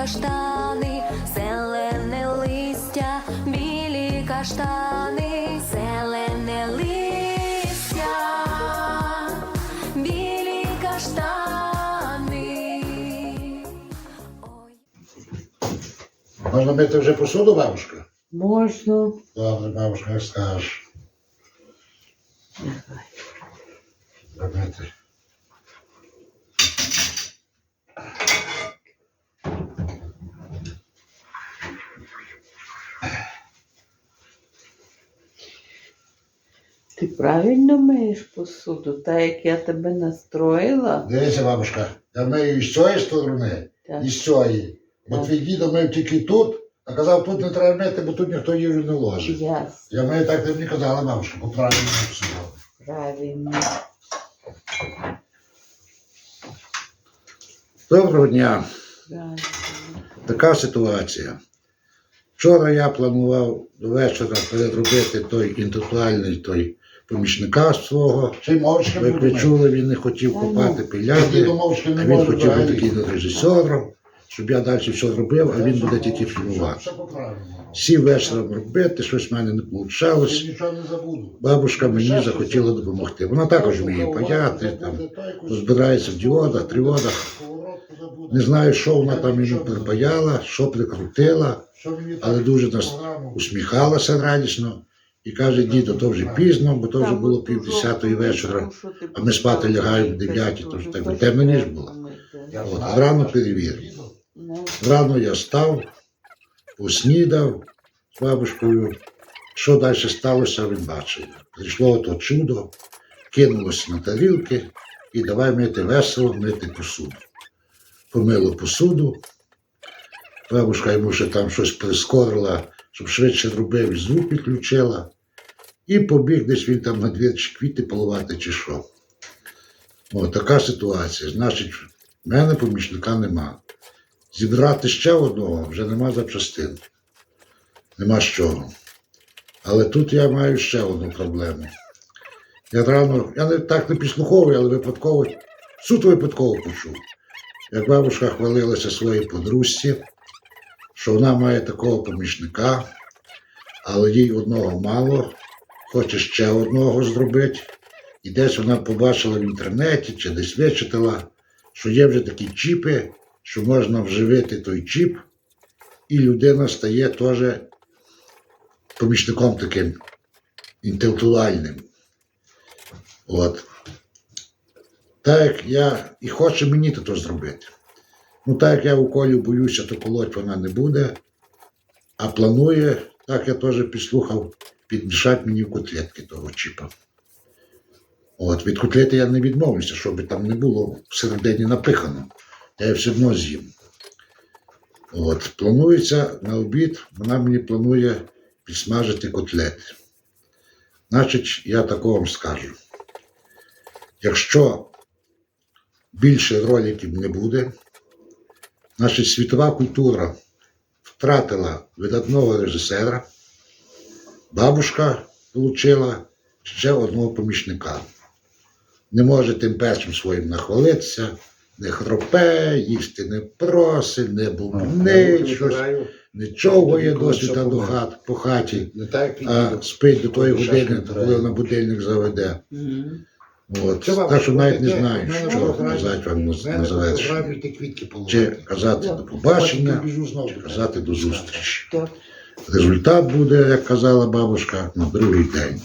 каштани, зелене листя, білі каштани, зелене листя, білі каштани. Ой. Можна мити вже посуду, бабушка? Можна. Добре, бабушка, як скажеш. Робити. Ти правильно миєш посуду, та як я тебе настроїла. Дивися, бабушка, я мию і з цієї сторони, Так. і з цієї. Бо Так. твій дідо мив тільки тут, а казав, тут не треба мити, бо тут ніхто їжу не ложить. Ясно, Я мию так, ти мені казала, бабушка, по правильному посуду. правильно. Доброго дня. правильно. Така ситуація. Вчора я планував до вечора переробити той інтелектуальний той помічника свого. Як ви чули, він не хотів копати, ну. пиляти, а він хотів бути таким режисером, щоб я далі все зробив, а він буде тільки фільмувати. Сів вечором робити, щось в мене не вийшло. Бабушка мені захотіла допомогти. Вона також вміє паяти, там, розбирається в діодах, тріодах. Не знаю, що вона там мені припаяла, що прикрутила, але дуже нас усміхалася радісно і каже, діду, то вже пізно, бо то вже було пів десятої вечора. а ми спати лягаємо в дев'ятій, то ж так би темна ніч була. От, а рано перевірив. Ну, Рано я став, поснідав з бабушкою. Що далі сталося, він бачив. Прийшло то чудо, кинулося на тарілки і давай мити весело, мити посуду. Помило посуду. Бабушка йому ще там щось прискорила, щоб швидше робив, звук підключила. І побіг десь він там на двір чи квіти поливати, чи що. О, така ситуація. Значить, в мене помічника нема. Зібрати ще одного вже нема запчастин. Нема з чого. Але тут я маю ще одну проблему. Я рано, я не так не підслуховую, але випадково, суто випадково почув. Як бабушка хвалилася своїй подружці, що вона має такого помічника, але їй одного мало, хоче ще одного зробити. І десь вона побачила в інтернеті чи десь вичитала, що є вже такі чіпи, що можна вживити той чіп, і людина стає теж помічником таким інтелектуальним. От. Так як я і хочу мені то зробити. Ну, так як я у колі боюся, то колоть вона не буде. А планує, так я теж підслухав, підмішати мені в котлетки того чіпа. От, від котлети я не відмовлюся, щоб там не було всередині напихано. Я все одно з'їм. От, планується на обід, вона мені планує підсмажити котлети. Значить, я такого вам скажу. Якщо більше роликів не буде, значить світова культура втратила видатного режисера, бабушка отримала ще одного помічника. Не може тим першим своїм нахвалитися, не хропе, їсти не просить, не бубнить, щось, не човгає досвіта до хат по хаті, а спить до тої години, коли на будильник заведе. От. Це вам Так що навіть не таке, знаю, мене що програмі- казати вам на, на завершення. квітки Чи казати до Потім побачення, біжу знову чи до казати тебе. до зустрічі. Так. Результат буде, як казала бабушка, на другий день.